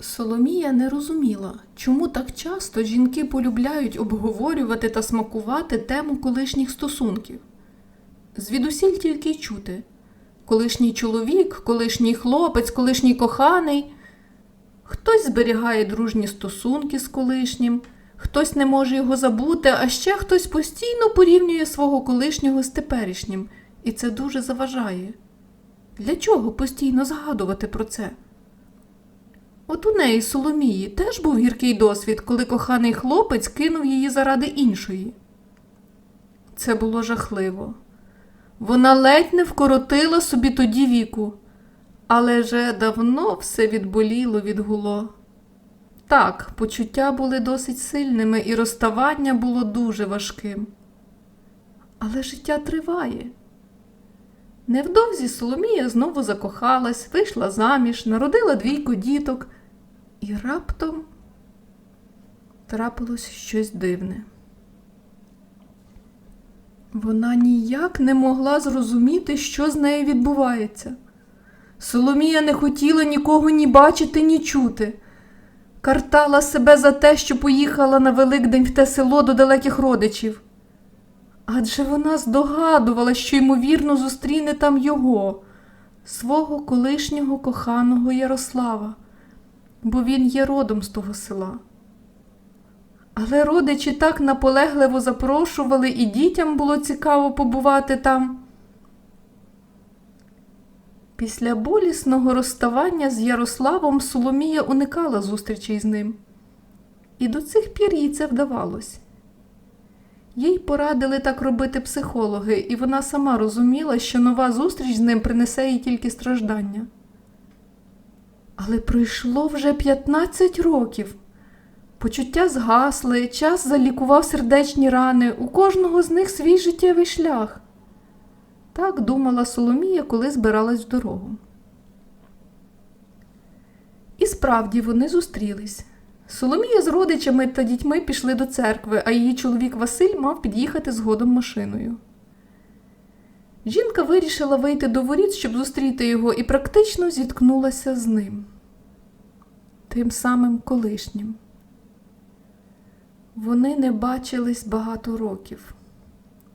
Соломія не розуміла, чому так часто жінки полюбляють обговорювати та смакувати тему колишніх стосунків. Звідусіль тільки й чути колишній чоловік, колишній хлопець, колишній коханий. Хтось зберігає дружні стосунки з колишнім, хтось не може його забути, а ще хтось постійно порівнює свого колишнього з теперішнім, і це дуже заважає. Для чого постійно згадувати про це? От у неї Соломії теж був гіркий досвід, коли коханий хлопець кинув її заради іншої. Це було жахливо. Вона ледь не вкоротила собі тоді віку, але вже давно все відболіло відгуло. Так, почуття були досить сильними, і розставання було дуже важким. Але життя триває. Невдовзі Соломія знову закохалась, вийшла заміж, народила двійко діток, і раптом трапилось щось дивне. Вона ніяк не могла зрозуміти, що з нею відбувається. Соломія не хотіла нікого ні бачити, ні чути. Картала себе за те, що поїхала на Великдень в те село до далеких родичів. Адже вона здогадувала, що ймовірно зустріне там його, свого колишнього коханого Ярослава, бо він є родом з того села. Але родичі так наполегливо запрошували, і дітям було цікаво побувати там. Після болісного розставання з Ярославом Соломія уникала зустрічей з ним. І до цих пір їй це вдавалось. Їй порадили так робити психологи, і вона сама розуміла, що нова зустріч з ним принесе їй тільки страждання. Але пройшло вже 15 років. Почуття згасли, час залікував сердечні рани, у кожного з них свій життєвий шлях. Так думала Соломія, коли збиралась в дорогу. І справді вони зустрілись. Соломія з родичами та дітьми пішли до церкви, а її чоловік Василь мав під'їхати згодом машиною. Жінка вирішила вийти до воріт, щоб зустріти його, і практично зіткнулася з ним, тим самим колишнім. Вони не бачились багато років.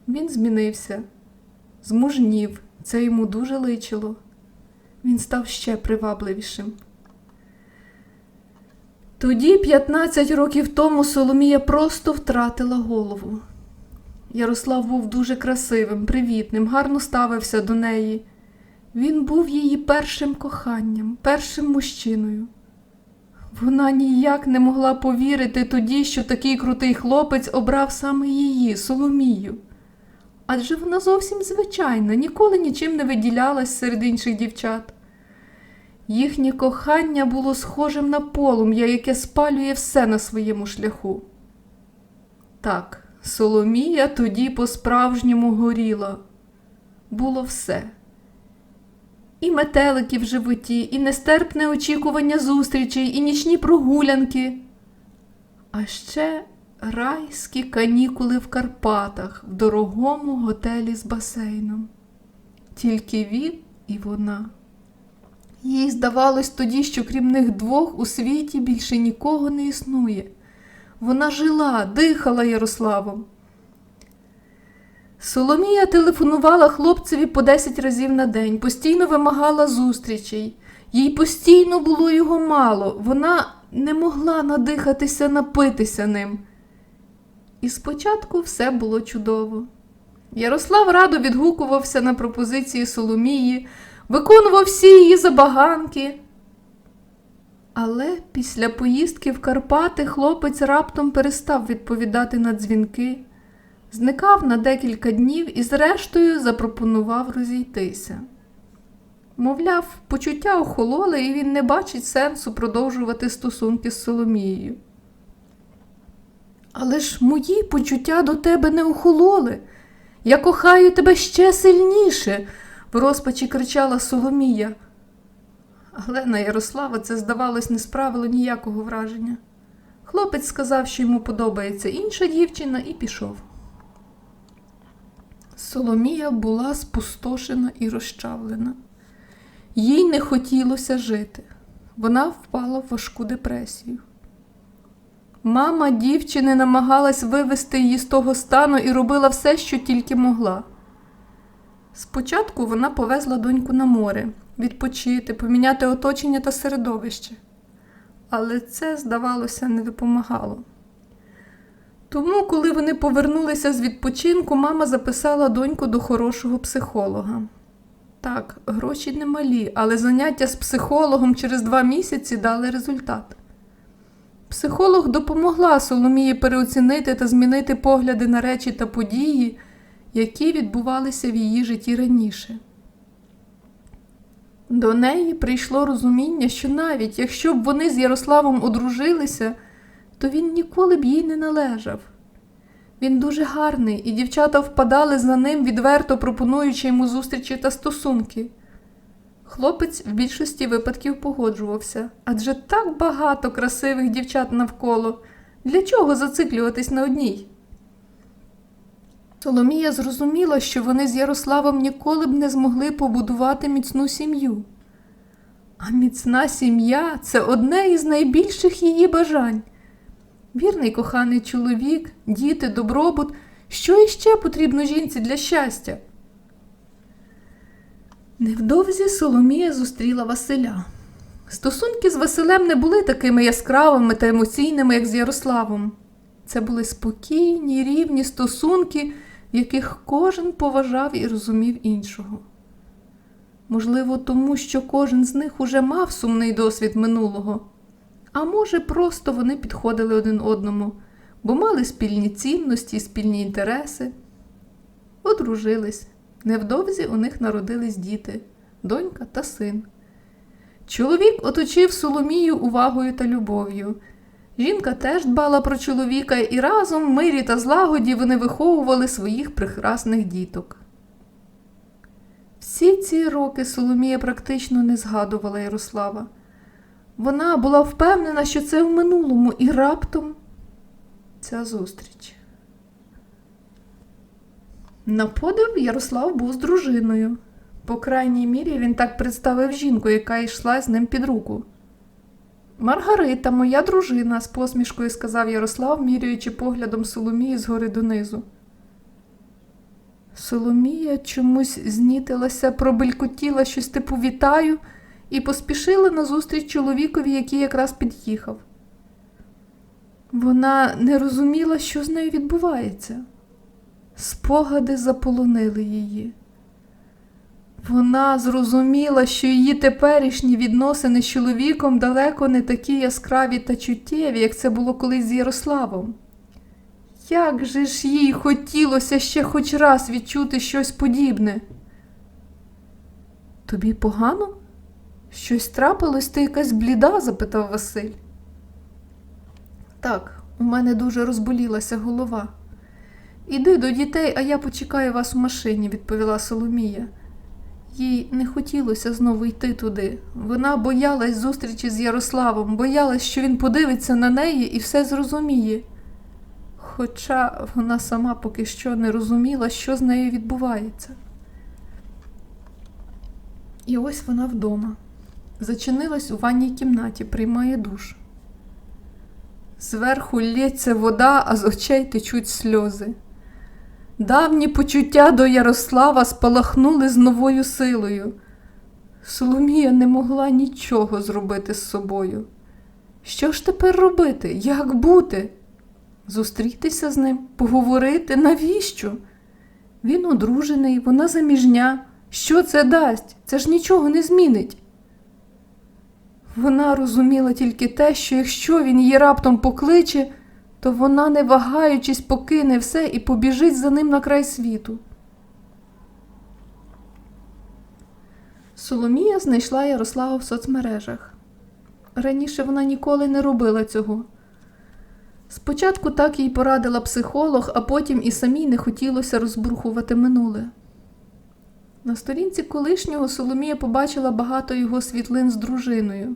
Він змінився, змужнів, це йому дуже личило. Він став ще привабливішим. Тоді, 15 років тому, Соломія просто втратила голову. Ярослав був дуже красивим, привітним, гарно ставився до неї. Він був її першим коханням, першим мужчиною. Вона ніяк не могла повірити тоді, що такий крутий хлопець обрав саме її, Соломію. Адже вона зовсім звичайна, ніколи нічим не виділялась серед інших дівчат. Їхнє кохання було схожим на полум'я, яке спалює все на своєму шляху. Так, Соломія тоді по-справжньому горіла. Було все. І метелики в животі, і нестерпне очікування зустрічей, і нічні прогулянки. А ще райські канікули в Карпатах, в дорогому готелі з басейном. Тільки він і вона. Їй здавалось тоді, що крім них двох у світі більше нікого не існує. Вона жила, дихала Ярославом. Соломія телефонувала хлопцеві по 10 разів на день, постійно вимагала зустрічей. Їй постійно було його мало, вона не могла надихатися, напитися ним. І спочатку все було чудово. Ярослав радо відгукувався на пропозиції Соломії, виконував всі її забаганки. Але після поїздки в Карпати хлопець раптом перестав відповідати на дзвінки, зникав на декілька днів і, зрештою, запропонував розійтися. Мовляв, почуття охололи, і він не бачить сенсу продовжувати стосунки з Соломією. Але ж мої почуття до тебе не охололи. Я кохаю тебе ще сильніше, в розпачі кричала Соломія. Але на Ярослава це, здавалось, не справило ніякого враження. Хлопець сказав, що йому подобається інша дівчина, і пішов. Соломія була спустошена і розчавлена. Їй не хотілося жити. вона впала в важку депресію. Мама дівчини намагалась вивести її з того стану і робила все, що тільки могла. Спочатку вона повезла доньку на море відпочити, поміняти оточення та середовище. Але це, здавалося, не допомагало. Тому, коли вони повернулися з відпочинку, мама записала доньку до хорошого психолога. Так, гроші немалі, але заняття з психологом через два місяці дали результат. Психолог допомогла Соломії переоцінити та змінити погляди на речі та події, які відбувалися в її житті раніше. До неї прийшло розуміння, що навіть якщо б вони з Ярославом одружилися, то він ніколи б їй не належав. Він дуже гарний, і дівчата впадали за ним, відверто пропонуючи йому зустрічі та стосунки. Хлопець в більшості випадків погоджувався, адже так багато красивих дівчат навколо. Для чого зациклюватись на одній? Соломія зрозуміла, що вони з Ярославом ніколи б не змогли побудувати міцну сім'ю. А міцна сім'я це одне із найбільших її бажань. Вірний коханий чоловік, діти, добробут. Що іще потрібно жінці для щастя? Невдовзі Соломія зустріла Василя. Стосунки з Василем не були такими яскравими та емоційними, як з Ярославом. Це були спокійні, рівні стосунки, яких кожен поважав і розумів іншого. Можливо, тому що кожен з них уже мав сумний досвід минулого, а може, просто вони підходили один одному, бо мали спільні цінності, спільні інтереси. Одружились. Невдовзі у них народились діти, донька та син. Чоловік оточив Соломію увагою та любов'ю. Жінка теж дбала про чоловіка, і разом в мирі та злагоді вони виховували своїх прекрасних діток. Всі ці роки Соломія практично не згадувала Ярослава. Вона була впевнена, що це в минулому, і раптом ця зустріч. На подив Ярослав був з дружиною. По крайній мірі він так представив жінку, яка йшла з ним під руку. Маргарита, моя дружина, з посмішкою сказав Ярослав, міряючи поглядом Соломії згори донизу. Соломія чомусь знітилася, пробелькотіла щось типу вітаю і поспішила назустріч чоловікові, який якраз під'їхав. Вона не розуміла, що з нею відбувається. Спогади заполонили її. Вона зрозуміла, що її теперішні відносини з чоловіком далеко не такі яскраві та чуттєві, як це було колись з Ярославом. Як же ж їй хотілося ще хоч раз відчути щось подібне? Тобі погано? Щось трапилось, ти якась бліда? запитав Василь. Так, у мене дуже розболілася голова. Іди до дітей, а я почекаю вас у машині, відповіла Соломія. Їй не хотілося знову йти туди. Вона боялась зустрічі з Ярославом, боялась, що він подивиться на неї і все зрозуміє. Хоча вона сама поки що не розуміла, що з нею відбувається. І ось вона вдома. Зачинилась у ванній кімнаті, приймає душ. Зверху лється вода, а з очей течуть сльози. Давні почуття до Ярослава спалахнули з новою силою. Соломія не могла нічого зробити з собою. Що ж тепер робити? Як бути? Зустрітися з ним, поговорити, навіщо? Він одружений, вона заміжня. Що це дасть? Це ж нічого не змінить. Вона розуміла тільки те, що якщо він її раптом покличе, то вона, не вагаючись, покине все і побіжить за ним на край світу. Соломія знайшла Ярослава в соцмережах. Раніше вона ніколи не робила цього. Спочатку так їй порадила психолог, а потім і самій не хотілося розбрухувати минуле. На сторінці колишнього Соломія побачила багато його світлин з дружиною.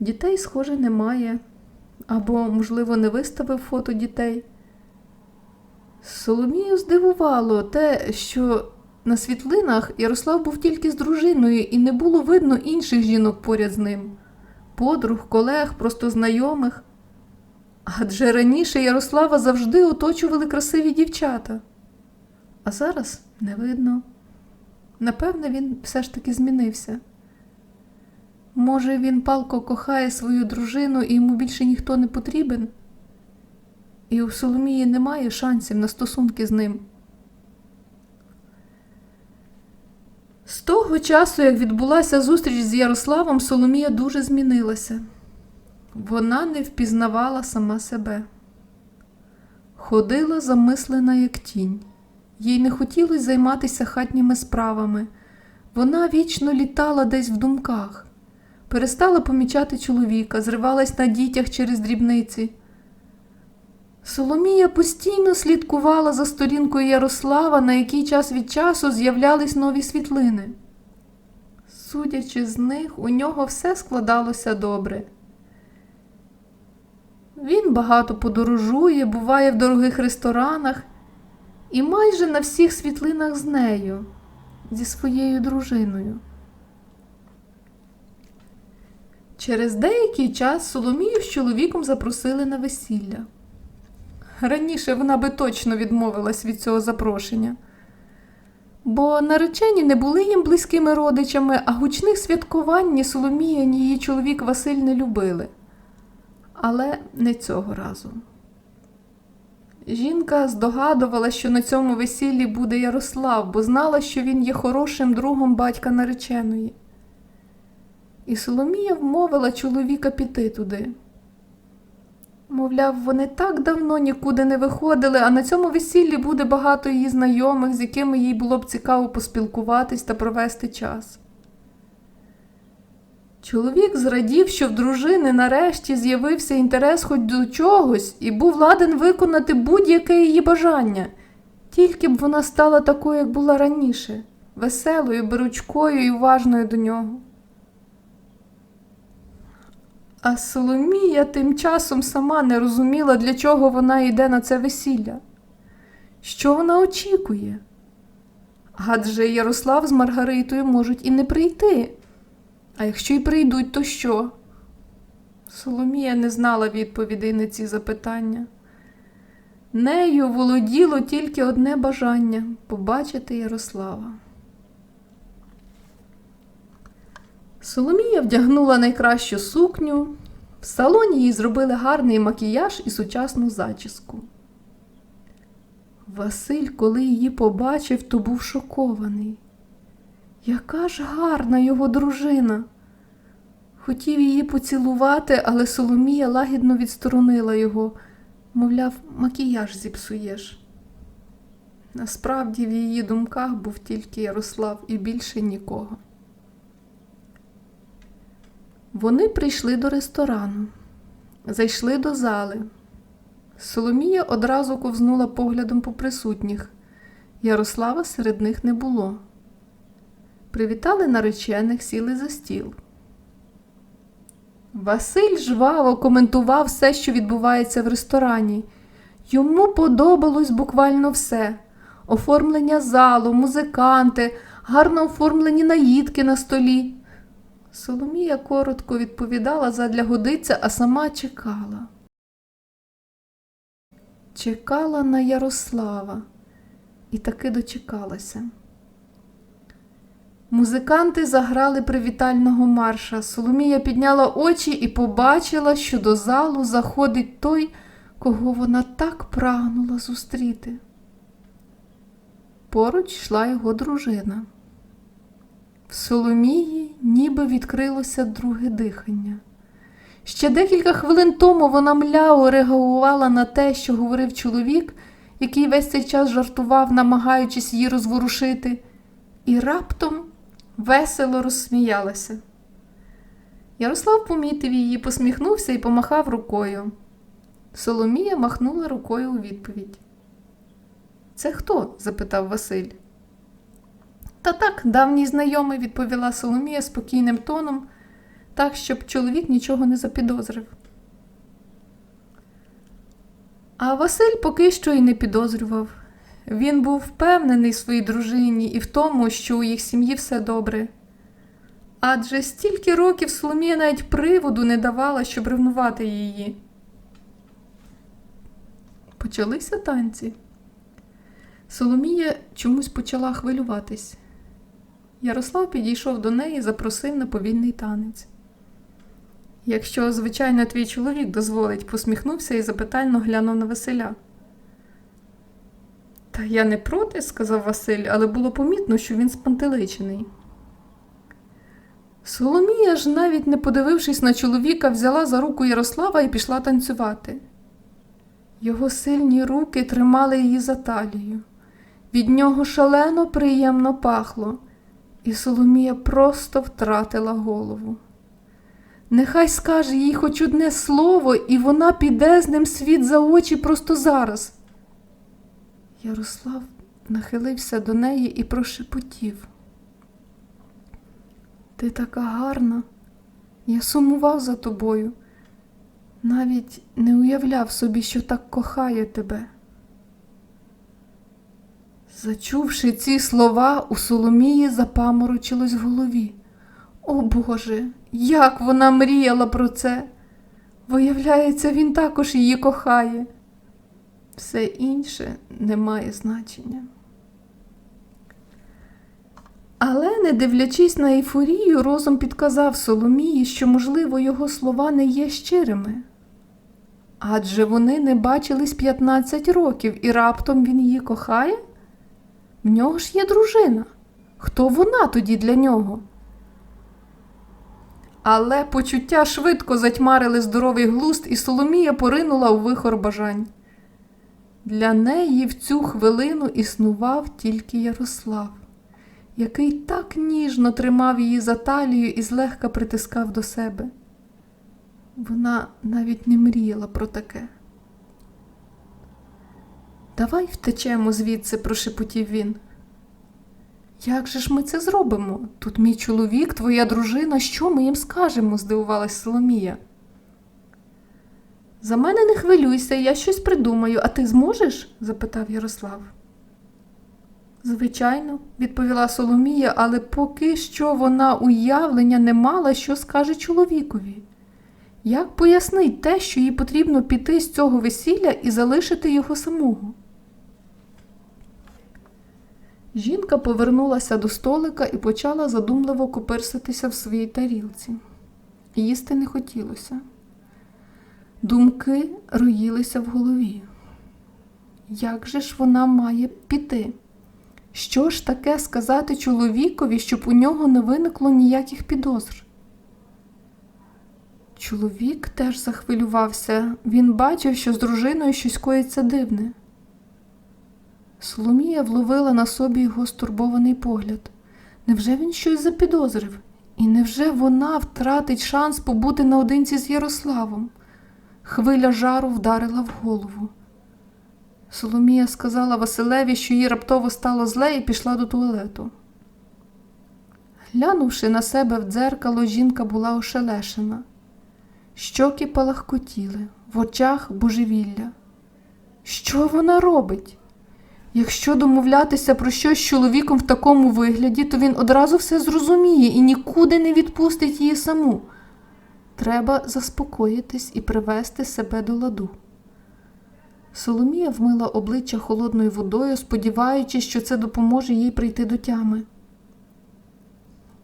Дітей, схоже, немає, або, можливо, не виставив фото дітей. Соломію здивувало те, що На світлинах Ярослав був тільки з дружиною, і не було видно інших жінок поряд з ним подруг, колег, просто знайомих. Адже раніше Ярослава завжди оточували красиві дівчата. А зараз не видно. Напевне, він все ж таки змінився. Може, він палко кохає свою дружину і йому більше ніхто не потрібен? І у Соломії немає шансів на стосунки з ним. З того часу, як відбулася зустріч з Ярославом, Соломія дуже змінилася. Вона не впізнавала сама себе. Ходила замислена, як тінь. Їй не хотілося займатися хатніми справами. Вона вічно літала десь в думках, перестала помічати чоловіка, зривалась на дітях через дрібниці. Соломія постійно слідкувала за сторінкою Ярослава, на який час від часу з'являлись нові світлини. Судячи з них, у нього все складалося добре. Він багато подорожує, буває в дорогих ресторанах і майже на всіх світлинах з нею, зі своєю дружиною. Через деякий час Соломію з чоловіком запросили на весілля. Раніше вона би точно відмовилась від цього запрошення, бо наречені не були їм близькими родичами, а гучних святкувань ні Соломія, ні її чоловік Василь не любили. Але не цього разу. Жінка здогадувала, що на цьому весіллі буде Ярослав, бо знала, що він є хорошим другом батька нареченої. І Соломія вмовила чоловіка піти туди. Мовляв, вони так давно нікуди не виходили, а на цьому весіллі буде багато її знайомих, з якими їй було б цікаво поспілкуватись та провести час. Чоловік зрадів, що в дружини нарешті з'явився інтерес хоч до чогось і був ладен виконати будь-яке її бажання, тільки б вона стала такою, як була раніше, веселою, беручкою і уважною до нього. А Соломія тим часом сама не розуміла, для чого вона йде на це весілля. Що вона очікує? Адже Ярослав з Маргаритою можуть і не прийти. А якщо й прийдуть, то що? Соломія не знала відповідей на ці запитання. Нею володіло тільки одне бажання побачити Ярослава. Соломія вдягнула найкращу сукню. В салоні їй зробили гарний макіяж і сучасну зачіску. Василь, коли її побачив, то був шокований. Яка ж гарна його дружина. Хотів її поцілувати, але Соломія лагідно відсторонила його, мовляв, макіяж зіпсуєш. Насправді в її думках був тільки Ярослав і більше нікого. Вони прийшли до ресторану, зайшли до зали. Соломія одразу ковзнула поглядом по присутніх. Ярослава серед них не було. Привітали наречених, сіли за стіл. Василь жваво коментував все, що відбувається в ресторані. Йому подобалось буквально все: оформлення залу, музиканти, гарно оформлені наїдки на столі. Соломія коротко відповідала задля годиця, а сама чекала. Чекала на Ярослава і таки дочекалася. Музиканти заграли привітального марша. Соломія підняла очі і побачила, що до залу заходить той, кого вона так прагнула зустріти. Поруч йшла його дружина. В Соломії ніби відкрилося друге дихання. Ще декілька хвилин тому вона мляво реагувала на те, що говорив чоловік, який весь цей час жартував, намагаючись її розворушити, і раптом весело розсміялася. Ярослав помітив її, посміхнувся і помахав рукою. Соломія махнула рукою у відповідь. Це хто? запитав Василь. Та так, давній знайомий, відповіла Соломія спокійним тоном, так, щоб чоловік нічого не запідозрив. А Василь поки що й не підозрював. Він був впевнений в своїй дружині і в тому, що у їх сім'ї все добре. Адже стільки років Соломія навіть приводу не давала, щоб ревнувати її. Почалися танці. Соломія чомусь почала хвилюватись. Ярослав підійшов до неї і запросив на повільний танець. Якщо, звичайно, твій чоловік дозволить, посміхнувся і запитально глянув на Василя. Та я не проти, сказав Василь, але було помітно, що він спантеличений. Соломія ж, навіть не подивившись на чоловіка, взяла за руку Ярослава і пішла танцювати. Його сильні руки тримали її за талію. Від нього шалено приємно пахло, і Соломія просто втратила голову. Нехай скаже їй хоч одне слово, і вона піде з ним світ за очі просто зараз. Ярослав нахилився до неї і прошепотів. Ти така гарна, я сумував за тобою, навіть не уявляв собі, що так кохаю тебе. Зачувши ці слова, у Соломії запаморочилось в голові. О Боже, як вона мріяла про це. Виявляється, він також її кохає. Все інше не має значення. Але, не дивлячись на ейфорію, розум підказав Соломії, що, можливо, його слова не є щирими. Адже вони не бачились 15 років і раптом він її кохає? В нього ж є дружина. Хто вона тоді для нього? Але почуття швидко затьмарили здоровий глуст, і Соломія поринула у вихор бажань. Для неї в цю хвилину існував тільки Ярослав, який так ніжно тримав її за талію і злегка притискав до себе. Вона навіть не мріяла про таке. Давай втечемо звідси, прошепотів він. Як же ж ми це зробимо? Тут мій чоловік, твоя дружина, що ми їм скажемо? здивувалась Соломія. За мене не хвилюйся, я щось придумаю, а ти зможеш? запитав Ярослав. Звичайно, відповіла Соломія, але поки що вона уявлення не мала, що скаже чоловікові. Як пояснить те, що їй потрібно піти з цього весілля і залишити його самого? Жінка повернулася до столика і почала задумливо копирситися в своїй тарілці. Їсти не хотілося. Думки роїлися в голові. Як же ж вона має піти? Що ж таке сказати чоловікові, щоб у нього не виникло ніяких підозр? Чоловік теж захвилювався. Він бачив, що з дружиною щось коїться дивне. Соломія вловила на собі його стурбований погляд. Невже він щось запідозрив? І невже вона втратить шанс побути наодинці з Ярославом? Хвиля жару вдарила в голову. Соломія сказала Василеві, що їй раптово стало зле і пішла до туалету. Глянувши на себе в дзеркало, жінка була ошелешена. Щоки палахкотіли, в очах божевілля. Що вона робить? Якщо домовлятися про щось з чоловіком в такому вигляді, то він одразу все зрозуміє і нікуди не відпустить її саму. Треба заспокоїтись і привести себе до ладу. Соломія вмила обличчя холодною водою, сподіваючись, що це допоможе їй прийти до тями.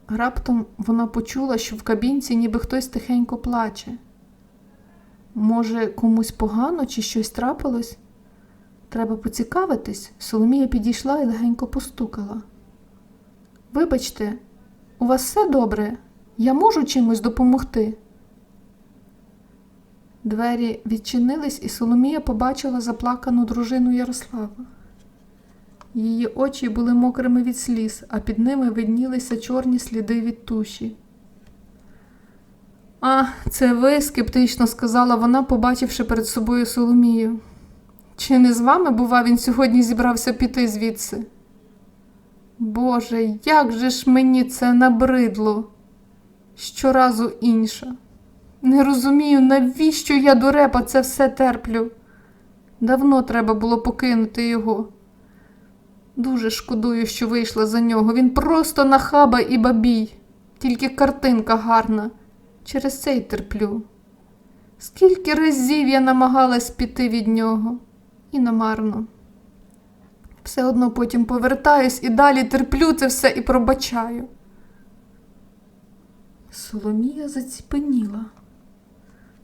Раптом вона почула, що в кабінці ніби хтось тихенько плаче. Може, комусь погано чи щось трапилось? Треба поцікавитись. Соломія підійшла і легенько постукала. Вибачте, у вас все добре? Я можу чимось допомогти? Двері відчинились, і Соломія побачила заплакану дружину Ярослава. Її очі були мокрими від сліз, а під ними виднілися чорні сліди від туші. А, це ви, скептично сказала вона, побачивши перед собою Соломію. Чи не з вами, бува, він сьогодні зібрався піти звідси? Боже, як же ж мені це набридло? Щоразу інша. Не розумію, навіщо я дурепа це все терплю. Давно треба було покинути його. Дуже шкодую, що вийшла за нього. Він просто нахаба і бабій. Тільки картинка гарна. Через це й терплю. Скільки разів я намагалась піти від нього, і намарно. Все одно потім повертаюсь і далі терплю це все і пробачаю. Соломія заціпеніла.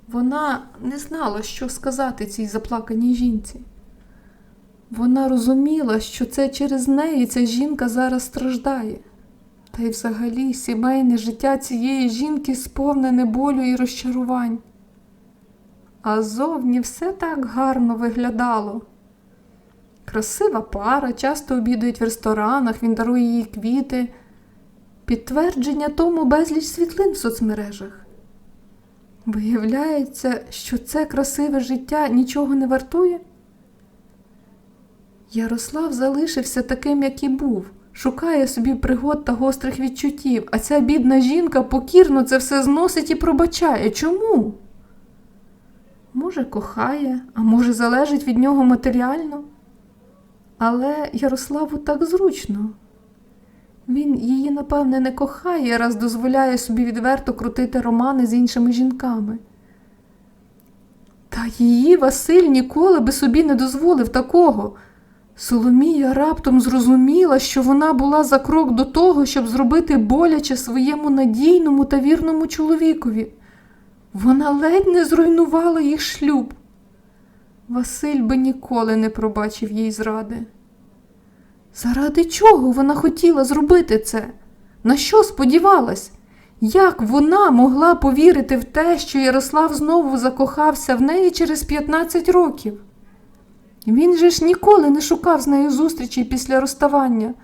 Вона не знала, що сказати цій заплаканій жінці. Вона розуміла, що це через неї ця жінка зараз страждає. Та й взагалі сімейне життя цієї жінки сповнене болю і розчарувань. А зовні все так гарно виглядало. Красива пара, часто обідають в ресторанах, він дарує їй квіти. Підтвердження тому безліч світлин в соцмережах. Виявляється, що це красиве життя нічого не вартує. Ярослав залишився таким, як і був, шукає собі пригод та гострих відчуттів, а ця бідна жінка покірно це все зносить і пробачає. Чому? Може, кохає, а може, залежить від нього матеріально. Але Ярославу так зручно. Він її, напевне, не кохає, раз дозволяє собі відверто крутити романи з іншими жінками. Та її Василь ніколи би собі не дозволив такого. Соломія раптом зрозуміла, що вона була за крок до того, щоб зробити боляче своєму надійному та вірному чоловікові. Вона ледь не зруйнувала їх шлюб. Василь би ніколи не пробачив їй зради. Заради чого вона хотіла зробити це? На що сподівалась? Як вона могла повірити в те, що Ярослав знову закохався в неї через 15 років? Він же ж ніколи не шукав з нею зустрічі після розставання,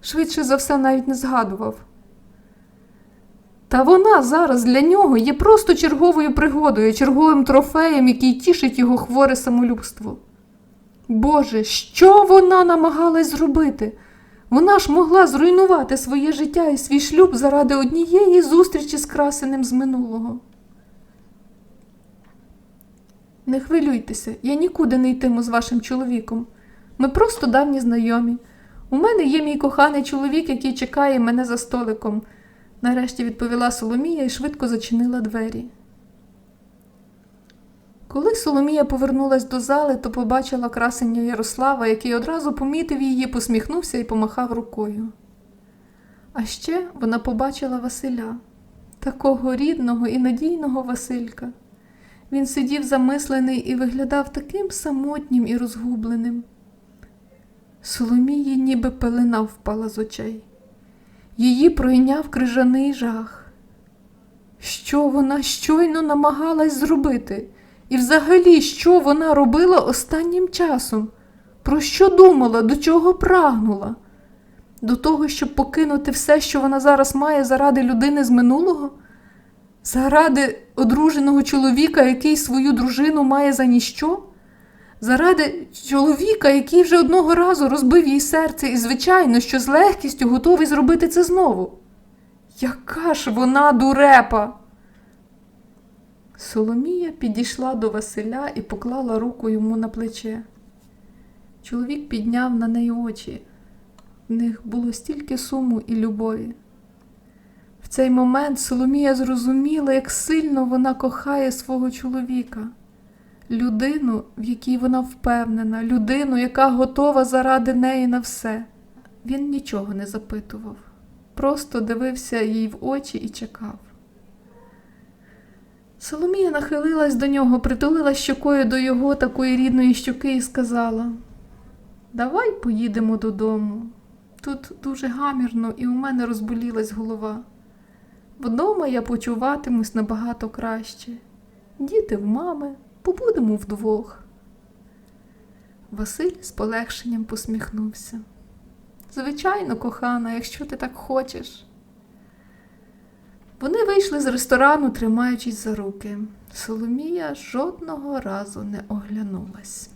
швидше за все навіть не згадував. Та вона зараз для нього є просто черговою пригодою, черговим трофеєм, який тішить його хворе самолюбство. Боже, що вона намагалась зробити? Вона ж могла зруйнувати своє життя і свій шлюб заради однієї зустрічі з красеним з минулого. Не хвилюйтеся, я нікуди не йтиму з вашим чоловіком. Ми просто давні знайомі. У мене є мій коханий чоловік, який чекає мене за столиком, нарешті відповіла Соломія і швидко зачинила двері. Коли Соломія повернулась до зали, то побачила красення Ярослава, який одразу помітив її, посміхнувся і помахав рукою. А ще вона побачила Василя, такого рідного і надійного Василька. Він сидів замислений і виглядав таким самотнім і розгубленим. Соломії ніби пелена впала з очей. Її пройняв крижаний жах. Що вона щойно намагалась зробити? І взагалі, що вона робила останнім часом? Про що думала, до чого прагнула? До того, щоб покинути все, що вона зараз має заради людини з минулого? Заради одруженого чоловіка, який свою дружину має за ніщо? Заради чоловіка, який вже одного разу розбив їй серце, і, звичайно, що з легкістю готовий зробити це знову. Яка ж вона дурепа! Соломія підійшла до Василя і поклала руку йому на плече. Чоловік підняв на неї очі. В них було стільки суму і любові. В цей момент Соломія зрозуміла, як сильно вона кохає свого чоловіка, людину, в якій вона впевнена, людину, яка готова заради неї на все. Він нічого не запитував, просто дивився їй в очі і чекав. Соломія нахилилась до нього, притулила щокою до його такої рідної щоки і сказала: Давай поїдемо додому. Тут дуже гамірно, і у мене розболілась голова. Вдома я почуватимусь набагато краще. Діти в мами, побудемо вдвох. Василь з полегшенням посміхнувся. Звичайно, кохана, якщо ти так хочеш. Вони вийшли з ресторану, тримаючись за руки. Соломія жодного разу не оглянулась.